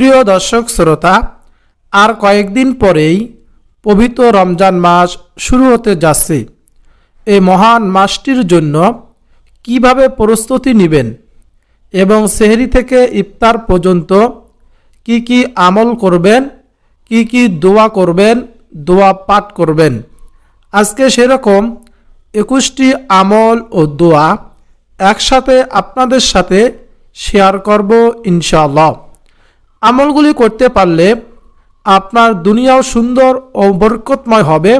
প্রিয় দর্শক, শ্রোতা, আর কয়েকদিন পরেই পবিত্র রমজান মাস শুরু হতে যাচ্ছে। এই মহান মাসটির জন্য কীভাবে প্রস্তুতি নেবেন এবং সেহরি থেকে ইফতার পর্যন্ত কি কি আমল করবেন, কি কি দোয়া করবেন, দোয়া পাঠ করবেন, আজকে সেরকম একুশটি আমল ও দোয়া একসাথে আপনাদের সাথে শেয়ার করব ইনশাআল্লাহ। আমলগুলি করতে পারলে আপনার দুনিয়াও সুন্দর ও বরকতময় হবে,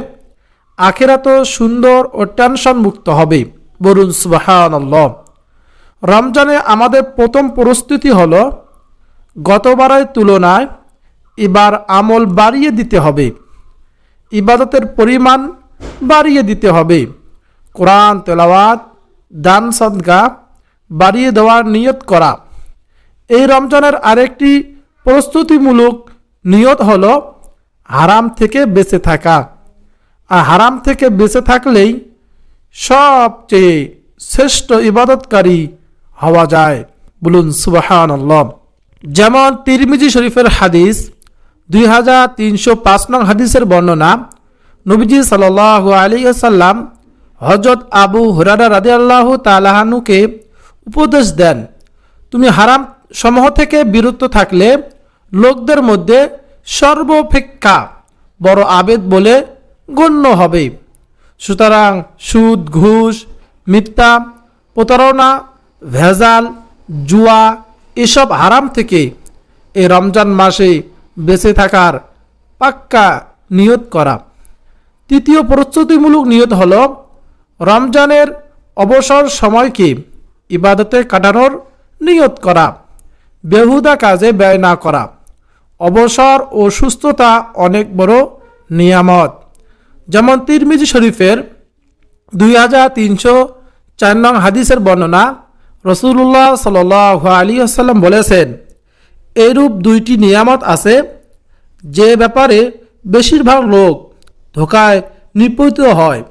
আখেরাতও সুন্দর ও টেনশন মুক্ত হবে। বরুণ সুবাহান রমজানে আমাদের প্রথম পরিস্থিতি হল, গতবারের তুলনায় এবার আমল বাড়িয়ে দিতে হবে। ইবাদতের পরিমাণ বাড়িয়ে দিতে হবে। কোরআন, তেলাওয়াত, দান সদগা বাড়িয়ে দেওয়ার নিয়ত করা। এই রমজানের আরেকটি প্রস্তুতিমূলক নিয়ত হলো হারাম থেকে বেঁচে থাকা। আর হারাম থেকে বেঁচে থাকলেই সবচেয়ে শ্রেষ্ঠ ইবাদতকারী হওয়া যায়। বলুন সুবাহান যেমন তিরমিজি শরীফের হাদিস, দুই হাজার তিনশো পাঁচ নং হাদিসের বর্ণনা, নবীজি সাল আলী সাল্লাম হজরত আবু হুরারা রাদি আল্লাহ তালাহানুকে উপদেশ দেন, তুমি হারাম সমূহ থেকে বিরত থাকলে লোকদের মধ্যে সর্বপেক্ষা বড় আবেদ বলে গণ্য হবে। সুতরাং সুদ, ঘুষ, মিথ্যা, প্রতারণা, ভেজাল, জুয়া এসব হারাম থেকে এই রমজান মাসে বেঁচে থাকার পাক্কা নিয়ত করা। তৃতীয় প্রস্তুতিমূলক নিয়ত হল রমজানের অবসর সময়কে ইবাদতে কাটানোর নিয়ত করা, বেহুদা কাজে ব্যয় না করা। অবসর ও সুস্থতা অনেক বড় নিয়ামত। যেমন তিরমিজি শরীফের দুই হাজার তিনশো চার নং হাদিসের বর্ণনা রসুল্লাহ সাল আলী আসাল্লাম বলেছেন এরূপ দুইটি নিয়ামত আছে, যে ব্যাপারে বেশিরভাগ লোক ধোকায় নিপতিত হয়।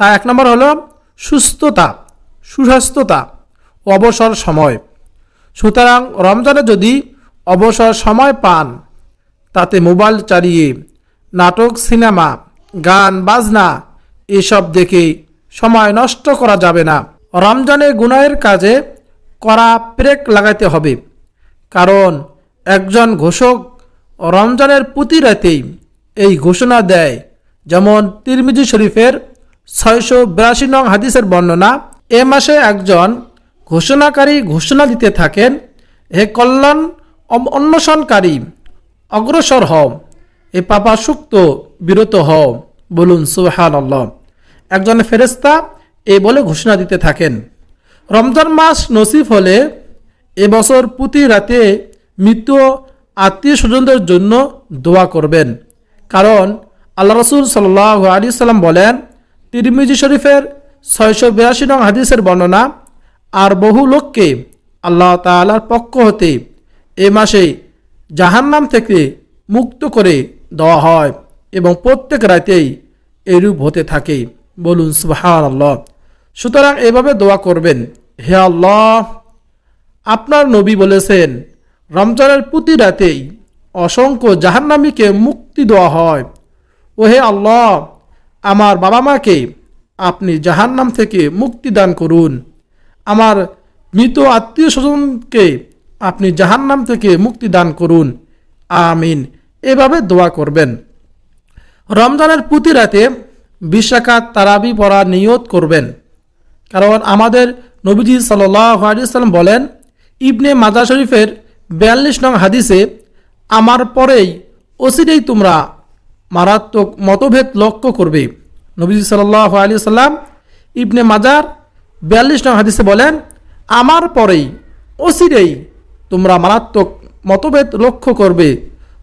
তা এক নম্বর হলো সুস্থতা, সুস্বাস্থ্যতা অবসর সময়। সুতরাং রমজানে যদি অবসর সময় পান। তাতে মোবাইল চালিয়ে, নাটক, সিনেমা, গান, বাজনা এসব দেখে সময় নষ্ট করা যাবে না। রমজানে গুনাহের কাজে করা ব্রেক লাগাইতে হবে। কারণ একজন ঘোষক রমজানের প্রতি রাতেই এই ঘোষণা দেয়। যেমন তিরমিজি শরীফের ছয়শো বিরাশি নং হাদিসের বর্ণনা, এ মাসে একজন ঘোষণাকারী ঘোষণা দিতে থাকেন, হে কল্যাণ অন্বেষণকারী, অগ্রসর হও, এ পাপা সুক্ত বিরত হও, বলুন সুহান একজন ফেরেস্তা এ বলে ঘোষণা দিতে থাকেন, রমজান মাস নসিব হলে এবছর প্রতি রাতে মৃত আত্মীয় স্বজনদের জন্য দোয়া করবেন। কারণ আল্লাহ রসুল সাল্লাহ আলী সাল্লাম বলেন, তিরমিজি শরীফের ছয়শো বিরাশি নং হাদিসের বর্ণনা, আর বহু লোককে আল্লাহ তালার পক্ষ হতে এ মাসে জাহান্নাম থেকে মুক্ত করে দেওয়া হয় এবং প্রত্যেক রাতেই এরূপ হতে থাকে। বলুন সুবাহান আল্লাহ সুতরাং এভাবে দোয়া করবেন, হে আল্লাহ, আপনার নবী বলেছেন, রমজানের প্রতি রাতেই অসংখ্য জাহান্নামীকে মুক্তি দেওয়া হয়। ও হে আল্লাহ, আমার বাবা মাকে আপনি জাহান্নাম থেকে মুক্তি দান করুন। আমার মৃত আত্মীয় স্বজনকে আপনি জাহান্নাম থেকে মুক্তি দান করুন। আমিন। এভাবে দোয়া করবেন। রমজানের প্রতি রাতে বিশাখাত তারাবি পড়ার নিয়ত করবেন। কারণ আমাদের নবীজি সাল্লাম বলেন, ইবনে মাজা শরীফের বিয়াল্লিশ নং হাদিসে, আমার পরেই অসিরেই তোমরা মারাত্মক মতভেদ লক্ষ্য করবে। নবীজি সাল্লাহ আলী সাল্লাম ইবনে মাজার বিয়াল্লিশ নং হাদিসে বলেন, আমার পরেই অসিরেই তোমরা মারাত্মক মতভেদ লক্ষ্য করবে,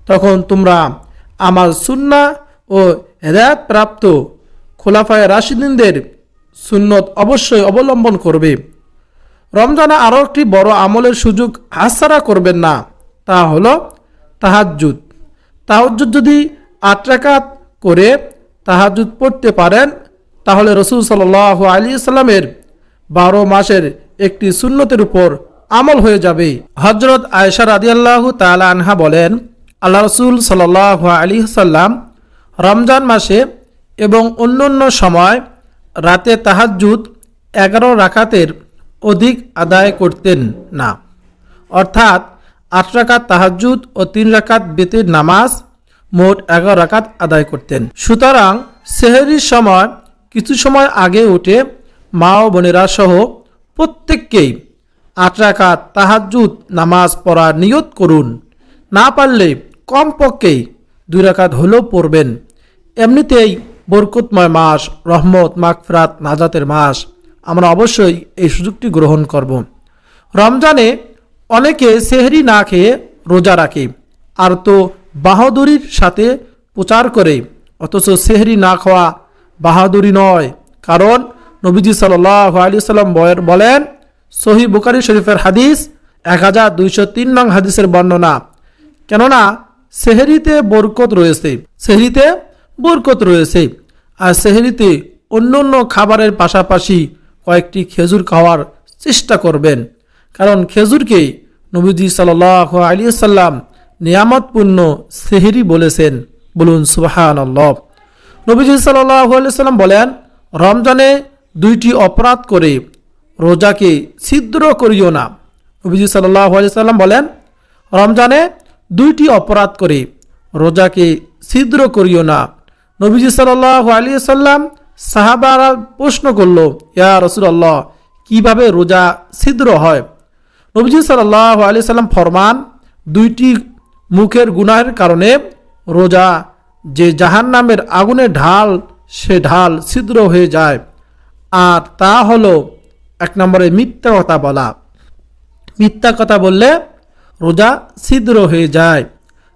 তখন তোমরা আমার সুন্না ও প্রাপ্ত খোলাফায় রাশিদিনদের সুন্নত অবশ্যই অবলম্বন করবে। রমজানে আরও একটি বড় আমলের সুযোগ হাসারা করবেন না, তা হলো তাহাজ্জুদ। তাহাজ্জুদ যদি আট রাকাত করে তাহাজুদ পড়তে পারেন, তাহলে রসুল সাল আলী সাল্লামের বারো মাসের একটি সুন্নতের উপর আমল হয়ে যাবে। হজরত আয়েশা রাদিয়াল্লাহু তাআলা আনহা বলেন, আল্লাহ রসুল সাল্লাহ আলী সাল্লাম রমজান মাসে এবং অন্য অন্য সময় রাতে তাহাজ্জুদ এগারো রাকাতের অধিক আদায় করতেন না। অর্থাৎ আট রাকাত তাহাজ্জুদ ও তিন রাকাত বেতের নামাজ মোট এগারো রাকাত আদায় করতেন। সুতরাং সেহরির সময় কিছু সময় আগে উঠে মা ও বোনেরা সহ প্রত্যেককেই আট রাকাত তাহাজ্জুদ নামাজ পড়ার নিয়ত করুন। না পারলে কমপক্ষেই দুই রাকাত হলেও পড়বেন। এমনিতেই বরকতময় মাস, রহমত, মাগফরাত, নাজাতের মাস। আমরা অবশ্যই এই সুযোগটি গ্রহণ করব। রমজানে অনেকে সেহরি না খেয়ে রোজা রাখে, আর তো বাহাদুরির সাথে প্রচার করে। অথচ সেহরি না খাওয়া বাহাদুরি নয়, কারণ নবীজি সাল্লাহ আলী সাল্লাম বলেন সহি বুকারি শরীফের হাদিস এক হাজার দুইশো তিন নং হাদিসের বর্ণনা। কেননা সেহরিতে বরকত রয়েছে, সেহরিতে বরকত রয়েছে, আর সেহরিতে অন্য অন্য খাবারের পাশাপাশি কয়েকটি খেজুর খাওয়ার চেষ্টা করবেন। কারণ খেজুরকে নবীজি সাল্লাহ আলী সাল্লাম নিয়ামতপূর্ণ সেহরি বলেছেন। বলুন সুবাহান নবীজি সাল্লাহ আলি সাল্লাম বলেন, রমজানে দুইটি অপরাধ করে রোজাকে ছিদ্র করিও না। আলি সাল্লাম বলেন, রমজানে দুইটি অপরাধ করে রোজাকে ছিদ্র করিও না। নবীজি সাল্লাহ আলী সাল্লাম সাহাবারা প্রশ্ন করল, ইয়া রসুল্লাহ কীভাবে রোজা ছিদ্র হয়? নবীজি সাল্লাহ আলি সাল্লাম ফরমান, দুইটি মুখের গুনাহের কারণে রোজা যে জাহান নামের আগুনের ঢাল, সে ঢাল ছিদ্র হয়ে যায়। আর তা হলো এক নম্বরে মিথ্যা কথা বলা। মিথ্যা কথা বললে রোজা ছিদ্র হয়ে যায়।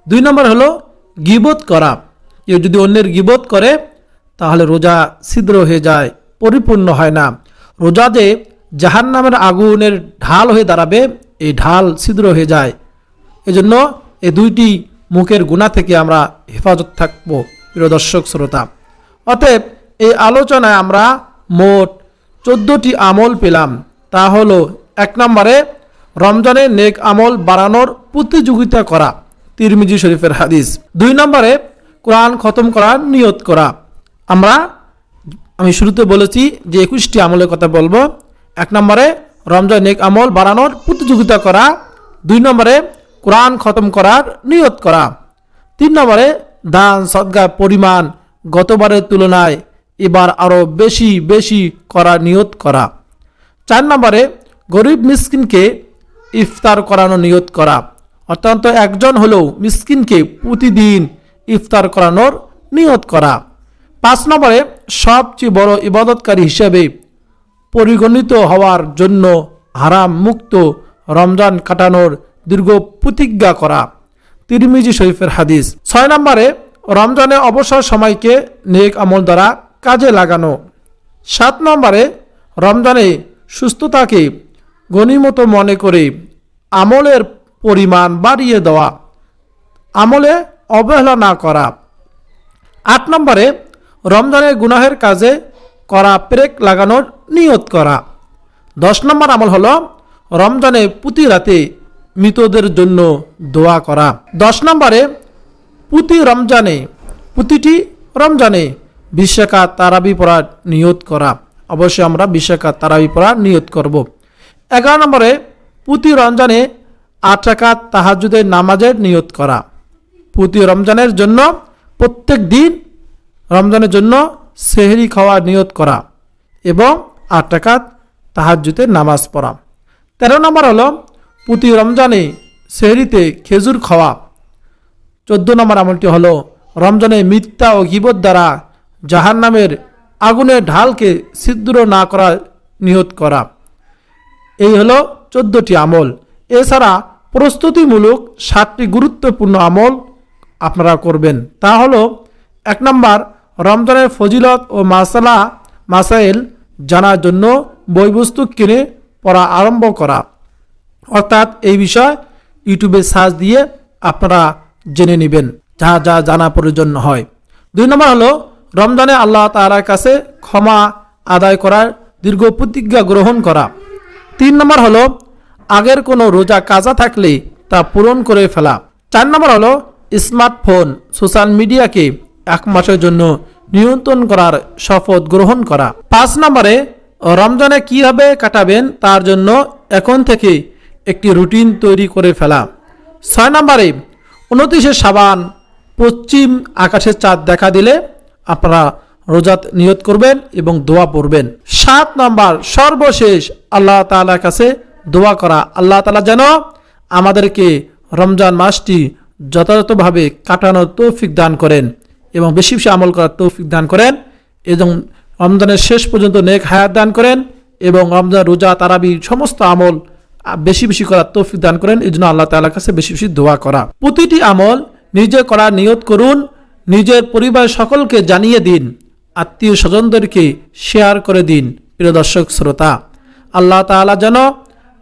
দুই নম্বর হলো গিবোধ করা। কেউ যদি অন্যের গিবোধ করে, তাহলে রোজা ছিদ্র হয়ে যায়, পরিপূর্ণ হয় না। রোজা যে জাহান নামের আগুনের ঢাল হয়ে দাঁড়াবে, এই ঢাল ছিদ্র হয়ে যায়। এজন্য এই দুইটি মুখের গুণা থেকে আমরা হেফাজত থাকব, প্রিয় দর্শক, শ্রোতা। অতএব এই আলোচনায় আমরা মোট চোদ্দোটি আমল পেলাম। তা হলো, এক নম্বরে, রমজানে নেক আমল বাড়ানোর প্রতিযোগিতা করা, তিরমিজি শরীফের হাদিস। দুই নম্বরে, কোরআন খতম করার নিয়ত করা। আমরা, আমি শুরুতে বলেছি যে একুশটি আমলের কথা বলব। এক নম্বরে, রমজান নেক আমল বাড়ানোর প্রতিযোগিতা করা। দুই নম্বরে, কোরআন খতম করার নিয়ত করা। তিন নম্বরে, দান সদ্গার পরিমাণ গতবারের তুলনায় এবার আরও বেশি বেশি করা, নিয়ত করা। চার নম্বরে, গরিব মিসকিনকে ইফতার করানো, নিয়ত করা। অত্যন্ত একজন হলেও মিসকিনকে প্রতিদিন ইফতার করানোর নিয়ত করা। পাঁচ নম্বরে, সবচেয়ে বড় ইবাদতকারী হিসেবে পরিগণিত হওয়ার জন্য হারাম মুক্ত রমজান কাটানোর দীর্ঘ প্রতিজ্ঞা করা। তিরমিজি শরীফের হাদিস। ছয় নম্বরে, রমজানে অবসর সময়কে নেক আমল দ্বারা কাজে লাগানো। সাত নম্বরে, রমজানে সুস্থতাকে গণিমতো মনে করে আমলের পরিমাণ বাড়িয়ে দেওয়া। আমলে অবহেলা না করা। আট নম্বরে, রমজানের গুনাহের কাজে করা প্রেক লাগানোর নিয়ত করা। দশ নম্বর আমল হলো রমজানে প্রতি রাতে মৃতদের জন্য দোয়া করা। দশ নম্বরে, প্রতি রমজানে, প্রতিটি রমজানে বিশ্বকা তারাবি পড়া নিয়ত করা। অবশ্যই আমরা বিশ্বকা তারাবি পড়া নিয়ত করব। এগারো নম্বরে, প্রতি রমজানে আট তাহাজুদের নামাজের নিয়ত করা। প্রতি রমজানের জন্য প্রত্যেক দিন রমজানের জন্য সেহরি খাওয়ার নিয়ত করা এবং আট রাকাত তাহাজুদের নামাজ পড়া। তেরো নম্বর হলো, প্রতি রমজানে সেহরিতে খেজুর খাওয়া। চোদ্দ নম্বর আমলটি হলো, রমজানে মিথ্যা ও গিবত দ্বারা জাহান নামের আগুনের ঢালকে ছিদ্র না করার নিহত করা। এই হলো চোদ্দটি আমল। এছাড়া প্রস্তুতিমূলক সাতটি গুরুত্বপূর্ণ আমল আপনারা করবেন। তা হলো, এক নম্বর, রমজানের ফজিলত ও মাসালা, মাসাইল জানার জন্য বইবস্তু কিনে পড়া আরম্ভ করা। অর্থাৎ এই বিষয় ইউটিউবে সার্চ দিয়ে আপনারা জেনে নেবেন, যা যা জানা প্রয়োজন হয়। দুই নম্বর হলো রমজানে আল্লাহ তালার কাছে ক্ষমা আদায় করার দীর্ঘ প্রতিজ্ঞা গ্রহণ করা। তিন নম্বর হলো, আগের কোনো রোজা কাজা থাকলে তা পূরণ করে ফেলা। চার নম্বর হলো, স্মার্টফোন, সোশ্যাল মিডিয়াকে এক মাসের জন্য নিয়ন্ত্রণ করার শপথ গ্রহণ করা। পাঁচ নম্বরে, রমজানে কীভাবে কাটাবেন তার জন্য এখন থেকে একটি রুটিন তৈরি করে ফেলা। ছয় নম্বরে, উনত্রিশে সাবান পশ্চিম আকাশের চাঁদ দেখা দিলে আপনারা রোজাত নিয়ত করবেন এবং দোয়া পড়বেন। সাত নম্বর, সর্বশেষ আল্লাহ তাআলার কাছে দোয়া করা। আল্লাহ তালা যেন আমাদেরকে রমজান মাসটি যথাযথভাবে কাটানোর তৌফিক দান করেন এবং বেশি বেশি আমল করার তৌফিক দান করেন এবং রমজানের শেষ পর্যন্ত নেক হায়াত দান করেন এবং রমজান রোজা তারাবি সমস্ত আমল বেশি বেশি করার তৌফিক দান করেন। এই জন্য আল্লাহ তাআলার কাছে বেশি বেশি দোয়া করা। প্রতিটি আমল নিজে করার নিয়ত করুন নিজের পরিবার সকলকে জানিয়ে দিন, আত্মীয় স্বজনদেরকে শেয়ার করে দিন, প্রিয় দর্শক, শ্রোতা। আল্লাহ তাআলা যেন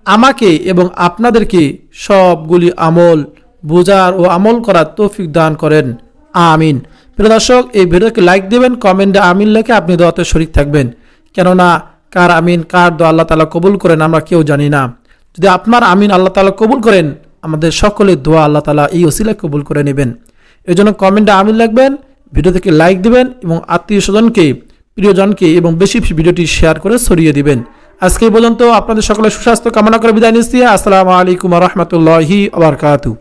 আমাকে এবং আপনাদেরকে সবগুলি আমল বোঝার ও আমল করার তৌফিক দান করেন। আমিন। প্রিয় দর্শক, এই ভিডিওকে লাইক দেবেন, কমেন্টে আমিন লেখে আপনি দোয়াতে শরিক থাকবেন। কেননা, কার আমিন, কার দোয়া আল্লাহ তালা কবুল করেন আমরা কেউ জানি না। যদি আপনার আমিন আল্লাহ তালা কবুল করেন, আমাদের সকলের দোয়া আল্লাহ তালা এই ওসিলা কবুল করে নেবেন। এই জন্য কমেন্টে আমিল লাগবেন ভিডিও থেকে লাইক দিবেন এবং আত্মীয় স্বজনকে, প্রিয়জনকে এবং বেশি ভিডিওটি শেয়ার করে ছড়িয়ে দিবেন। আজকে পর্যন্ত আপনাদের সকলের সুস্বাস্থ্য কামনা করে বিদায় নিচ্ছি। আসসালামু আলাইকুম রহমতুল্লাহি আবরকাতু